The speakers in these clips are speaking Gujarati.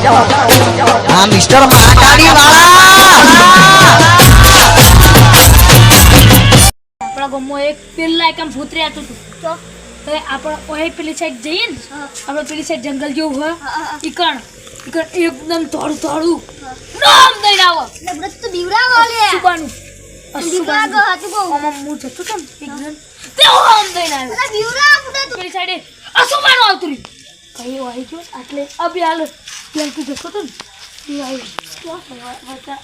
આ મિસ્ટર મહાકાળી વાળા આપણા ગામમાં એક પેલા એકમ આમ ભૂત હતું. તો? તો આપણે ઓહે પેલી સાઈડ જઈએ ને આપણે પેલી સાઈડ જંગલ જેવું હોય ઈકણ ઈકણ એકદમ થોડું ધોળું. નામ દઈને આવો સુબાનું દીકરા હાચું કહું. આમાં હું જતો તો એકદમ તે આમ દઈને આવ્યો પેલી સાઈડે અસુબાનું આવતું રહ્યું. કઈ આવી ગયો. એટલે અભી હાલ ત્યાં તું જતો હતો ને એ આવ્યો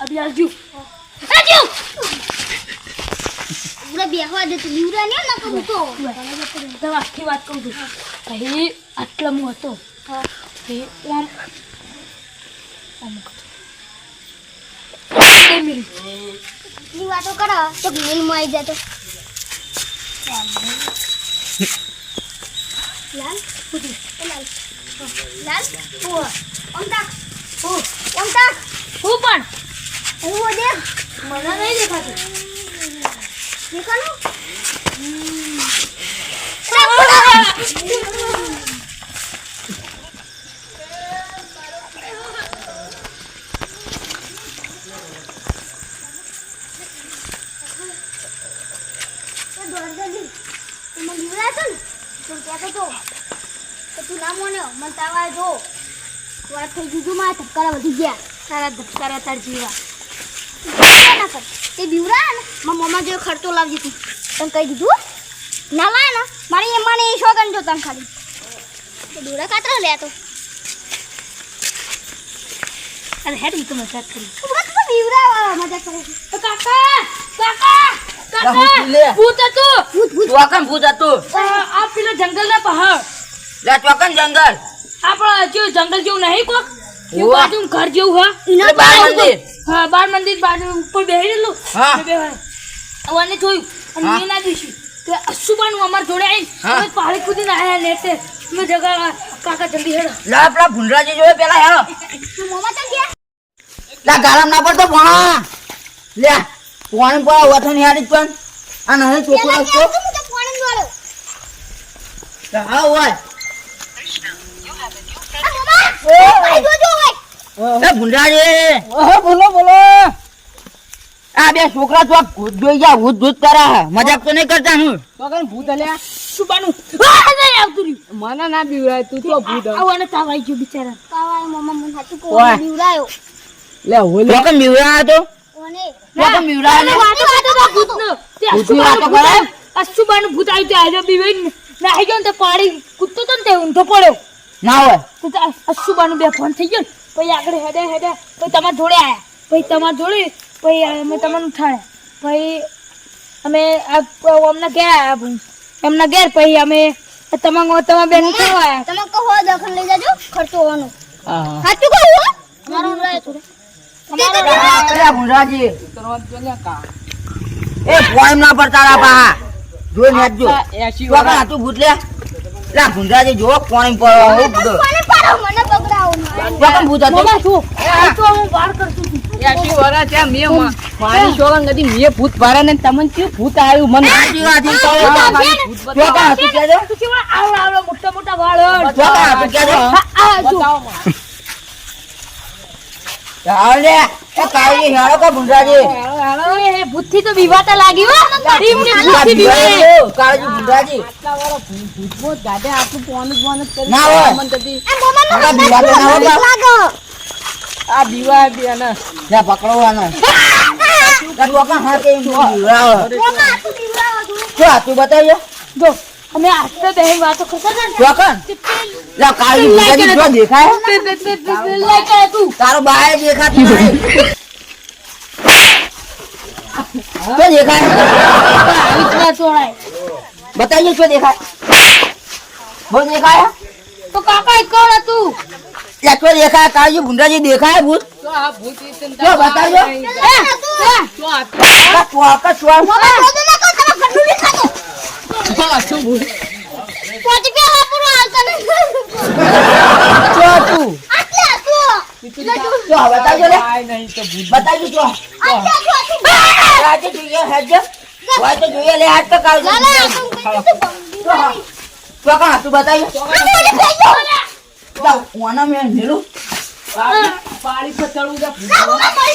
અભી હાલ બેહવા દે તું દીવડા ને ના કરું તો આખી વાત કહું છું. ભાઈ આટલા હું હતો. ભાઈ આમ આમ હતો. બે મિનિટની વાતો કરો તો મેલમાં આવી લાલ. લાલ ઓ ઓમ તાક ઓ ઓમ તાક હું પણ એવું દેખ મને નહીં દેખાતું દેખાનું દોડ જલ્દી. તું મને ને? તું કહેતો તો. તું ના મોન્યો. મને તાવા જો. વાત થઈ ગઈ જો મારા ધબકારા વધી ગયા. તારા ધબકારા તાર જીવા. ના કર. તે બીવરા ને મારા મમ્મા જો ખર્ચો લાવજી તું. તને કહી દીધું ના લા ને. મારી એમાં મને એ શોગન જો તને ખાલી. દોરા કાતરા લે તો. અરે હેડ હું તો મજાક કરી. બીવડા વાળા મજાક કરે છે. તો કાકા કાકા ભૂત હતું. ભૂત ભૂત ચોકન ભૂત હતું? આ આ પેલા જંગલના પહાડ. લે જંગલ. આપણે જે જંગલ જેવું નહીં કોક? એ બાજુ ઘર જેવું હા ઇના બાર મંદિર. હા બાર મંદિર બાજુ ઉપર બેહેલું હા. અને જોયું. અને મેં ના જોઈશું કે અશુબાનું અમાર જોડે આવીને પહાડી કૂદીને આયા નેતે મેં જગા કાકા જલ્દી હેડો. લા આપડા ભુંડરાજી જોયે પેલા હેડો. તું મોમાં ચાલ ગયા? લા ગારામ ના પડતો ભણા લે પોણી પર વથન યારી પણ. આ નહીં ચોખ્ખો આવતો તું તો હા હોય આ મોમાં ભાઈ જોજો હોય એ ભુંડરાજી ઓહો બોલો બોલો. આ બે છોકરા તો ભૂત જોઈ ગયા ભૂત ભૂત કરે મજાક તો નહીં કરતા હું. ચોકન ભૂત અલ્યા રહ્યું. મને ના બીવરાય તું તો ભૂત આવું અને તાવ આવી ગયો બિચારા. કાવાય મોમાં મને સાચું કહું ઓય. બીવડાયો લે હોલે. હતો કોને? ચોકન બીવરા અને વાતો કરતો હતો ભૂતનો. ભૂતની વાતો કરે? આવ્યું. ભૂત આવ્યું? તે હાલ્યો બીવાઈને નાહી ગયો ને તે પાડી કૂદતો હતો ને તે ઊંધો પડ્યો. ના હોય. તો અશુબાનું બે ફોન થઈ ગયો. પછી આગળ હેડે હેડે. પછી તમારા જોડે આવ્યા પછી તમારા જોડે પછી અમે તમારું ઉઠાડ્યા. પછી અમે અમને ઘેર આવ્યા ભાઈ. એમના ઘેર પછી અમે તમારા તમારા બેન કેવો આયા. તમે કહો દખન લઈ જાજો ખર્ચો હોવાનો. સાચું કહું હો? મારો થોડો કા? એ ફોન ના પર તારા પા જોઈ નેજો એસી હતું ભૂત લે. લે ગુંજાજી જો કોણ પર હું ભૂત મને પાડો? મને બગડાવો કોણ ભૂતા તો મોમાં આ. તો હું વાર કરતું છું. એસી વરા ત્યાં મેં મા- મારી સોળંગ હતી મેં ભૂત ભરા ને તમને કેવું ભૂત આવ્યું? મને સાચી વાત તો ભૂત બતાવો. ચોકન હતું કહેજો તું કેવા આવડો આવડો મોટા મોટા વાળ. હતું આ જો. લે એ કાળી હેરો કો ભુંડરાજી એ ભૂતથી તો વિવાતા લાગી હો. ટીમની આ ભૂતથી વિવાય બીવાયો, કાળજી આટલા વાળા ભૂત- ગાડે આટલું પોનું પોનું કરી ના હોય. મને કદી આ બીવાતો ના હોય લાગો આ બીવા બી અને લે પકડવાનો લે ચોકન હાથે એમ બીવડાવો. મોમાં તું બીવડાવો તું શું જો. અમે આટલે બેહીને વાતો કરતા હતા ને ચોકન તે કાળી ભુંડરાજી જો દેખાય બે બે બે બે લઈ તું તારો બાય દેખાતી નહીં તો દેખાય આવી જ ના ચોરાય બતાવજો શું દેખાય બો દેખાય તો કાકા એ કોણ હતું લે શું દેખાય કાળજી ભુંડરાજી દેખાય ભૂત તો આ ભૂત જો બતાવજો. તો આ લે તો આ લે તો તો લે તો તું તું આ લે, લા. લા, લે, તો. બતાઈએ લા, લા. લા, લા, લે આ તો આ લે અમે જતા આઈએ લા, ચંદુ ને કાળજી ચાર જણા જતા આઈએ લે આવ. તમે જતા રહો જો મોમાં કઈ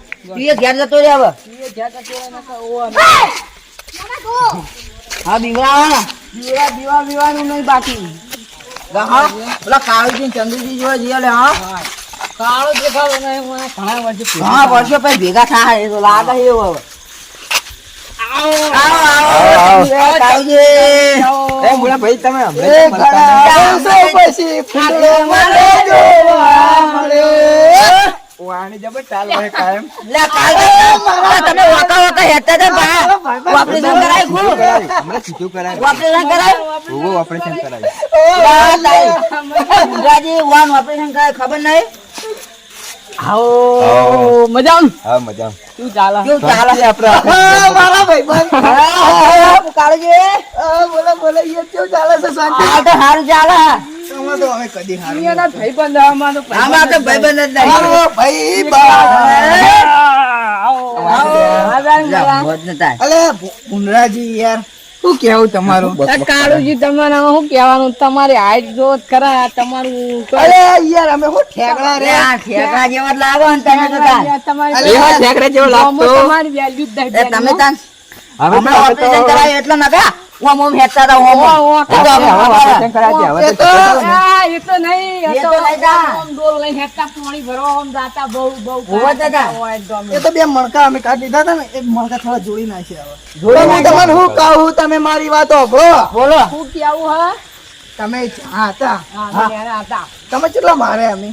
હવે. જતો રે હવે હા! બીવડા દીવા દીવા બીવાનું નહીં બાકી. હા. પેલા કાળજી ચંદુજી જોવા જઈએ લે હા. કાળો દેખાડો નહીં મને ઘણા વર્ષે હા વર્ષો પછી ભેગા થાય એ તો લાગે એવું હવે. ભાઈ તમે હમણાં. પછી વાણી જબર ચાલ હોય કાયમ. લે કાલ તમે વાકા વાકા હેતા હતા બા ઓપરેશન કરાય ગુ હમણાં સીધું કરાય. ઓપરેશન કરાય? ભૂગો ઓપરેશન કરાય? લા, લાઈ ગુજરાતી વાન ઓપરેશન કરાય ખબર નહીં? આવો મજા આમ હા મજા શું ચાલે? કેવું ચાલે આપણે? મારા ભાઈ કાળજી. બોલો બોલો યે કેવું ચાલે છે શાંતિ? આ તો સારું ચાલે. તમે તો હવે કદી હારું દુનિયાના ભાઈ આમાં તો આમાં તો ભાઈબંધ જ નહીં હારો. ભાઈ બા આવો. જા, મોજ ન થાય. અલે પુનરાજી યાર શું કેવું તમારું? કાળુજી તમારે શું કહેવાનું? તમારી હાઈટ ગ્રોથ ખરા તમારું અરે યાર અમે હું ઠેકડા રે? આ જેવા લાવો ને તમે તો ઠેકડા જેવો લાગતો. તમારી વેલ્યુ તમે તાન હવે ઓપરેશન કરાયું એટલે નકા ઓમ ઓમ એ તો અમે ઓપરેશન કરાવજે, એ તો નહીં એ એ તો તો નહીં તા. આમ ડોલ લઈને હેઠતા પાણી ભરવા આમ જાતા બહુ બહુ ઊભા થતા. હોય તો અમે. એ તો બે મણકા અમે કાઢી દીધા ને મણકા થોડા જોડી નાખ્યા હવે તમે તમને હું કહું તમે મારી વાત સાંભળો બોલો શું કેવું હા તમે હા હતા તમે કેટલા મારે અમે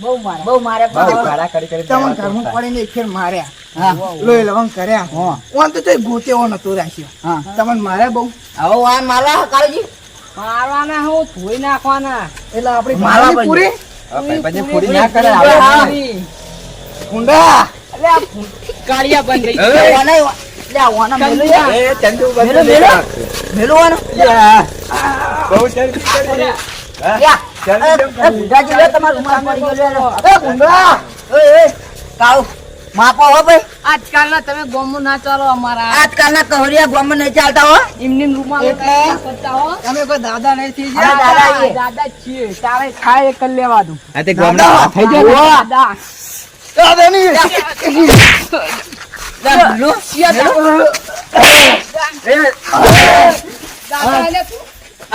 બહુ મારે. બહુ મારે તમે ઘરમાં પડીને એક ફેર માર્યા. હા. લોહી લવંગ કર્યા. હા. ઓન તો તોય ગોતેવો નતો રાખ્યો. હા. તમને મારે બહુ? હવે વાન મારવા કાળજી મારવાના હું ધોઈ નાખવાના. એટલે આપણી મારવાની પૂરી? પૂરી ના કરે. ઊંડા અલે આ કાળિયા બંધ ગયા. ઓને લે ઓને મેલું યાર. મેલું મેલું. મેલું. ઓને. યા. એ, એ, ભૂંડાજી લે, તમારું રૂમાલ પડી ગયો, લે, લે. એ, ભૂંડા. એ, એ, કાળુ, માપો હો ભાઈ. આજકાલના તમે ગોમો ના ચાલો અમારા. આજકાલના કહોરિયા ગામમાં નહીં ચાલતા હો. એમની રૂમાલ હો. તમે કોઈ દાદા નહીં થઈ જાય દાદા છીએ. તારે ખાય એક લેવા દઉં. થઈ દાદા. દાદા. નહીં. દાદા. લે, પાડ્યો. દાદા.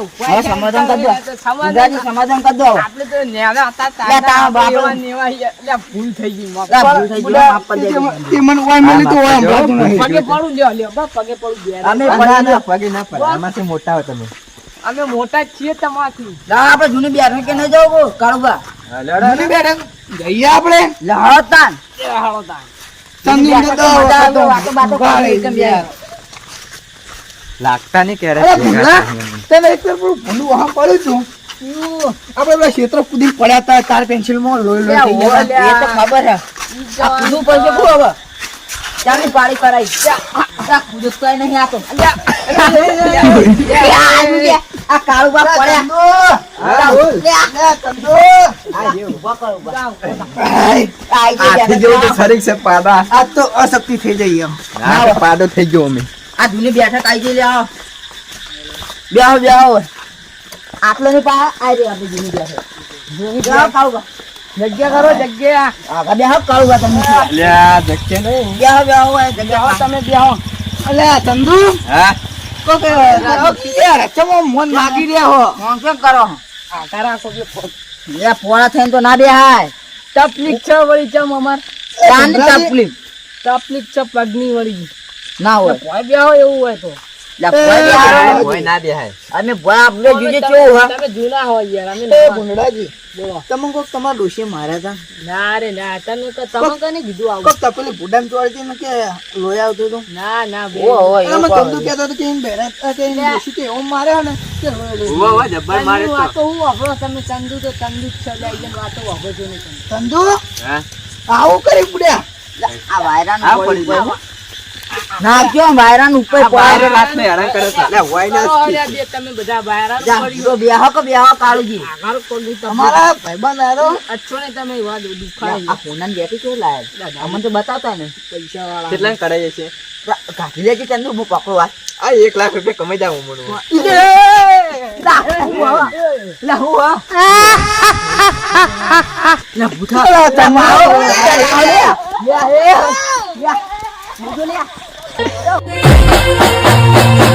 લે, બહુ પડાય ના. બધા શરીરમાં પારે અને યાર એક તો મરી ગયેલા મારે બધા. લ્યા, ઉપાય હવે છે. સમાધાન કરી દો. તો સમાધાન કરી દો આપણે તો નેના હતા તારા તારા બાપ. એવા ને એવા યાર. લ્યા, ભૂલ થઈ ગઈ માફ. ભૂલ થઈ ગઈ, માફ કરી દેજો. એ મને ઓય મેલી તો ઓય સંભળાતું નહીં. પગે પડું લ્યો લ્યો બસ પગે પડું બે અમે પડ્યા ના. અમે મોટા છીએ તમારથી ના આપણે જૂની બેઠક કે નહીં જવું કાળુબા? મને બેઠક જઈએ આપણે લહળતાન લહળતાન તાન. એ હાલો તાણ. ચંદુ બેઠક તો તો મજા આવે, વાતો વાતો કરી રહી એકદમ ગયા. બેઠક. અરે ભૂંડા, તને એક ભૂંડું વહાં પડ્યું છું. આપણે પેલા ક્ષેત્ર કુદી પડ્યા હતા તાર પેન્સિલમાં લોહી લોહી થઈ ગયા એ તો ખબર હે. કૂદવું પડશે ખૂબ હવે. પાળી કરાઈ. આ કૂદવું તો નહીં આ તો. આ કાળુ બાપ પડ્યા. હા, આ. લે, ચંદુ. આ જે ઊભા કર, ઊભા. હાય. આ આઈ ગઈ બેઠક. આ તો અશક્તિ થઈ ગયો અમે. આ જૂની બેઠક આવી ગઈ આવો. બેહો બેહો. આટલો ની પા આ રે આપણે જીની ગયા છે. જીની ગયા બા. જગ્યા કરો જગ્યા. બેહો બા તમે બેહો બેહો જગ્યા તમે બેહો. અલ્યા ચંદુ? યાર, ચમો મન માગી રહ્યા હો. કેમ કરો? કે એ પોળા થઈને તો ના બેહાય. તકલીફ છે વળી ચમ અમાર. તકલીફ તકલીફ છે પગની વળી. ના હોય હોય. બે હોય રે એવું ડોશી તો. આવું? કરી પડ્યા. આ વાયરા પડી પડી ગયું. નાખજો વાયરાનું ઉપર પડે. રાતને હેરાન કરે છે. લે હોય ના ચાલો અલ્યા બે તમે બધા બહાર આવો. તો બેહો કે બેહો કાળુજી. આગળ કોલી તમારા ભાઈબંધ આરો અચ્છો ને તમે વાદ દુખાય આ ફોનાની બેટરી કેવી લાયા? અમને તો બતાવતા ને. પૈસા વાળા કેટલા કરાય છે લા, કાઢી લેજે ચંદુ હું પકડો વાત. આ એક લાખ રૂપિયા કમાઈ જાવ મનું લા, હું આવા. લા, હું આ. લા, ભૂથા. Go.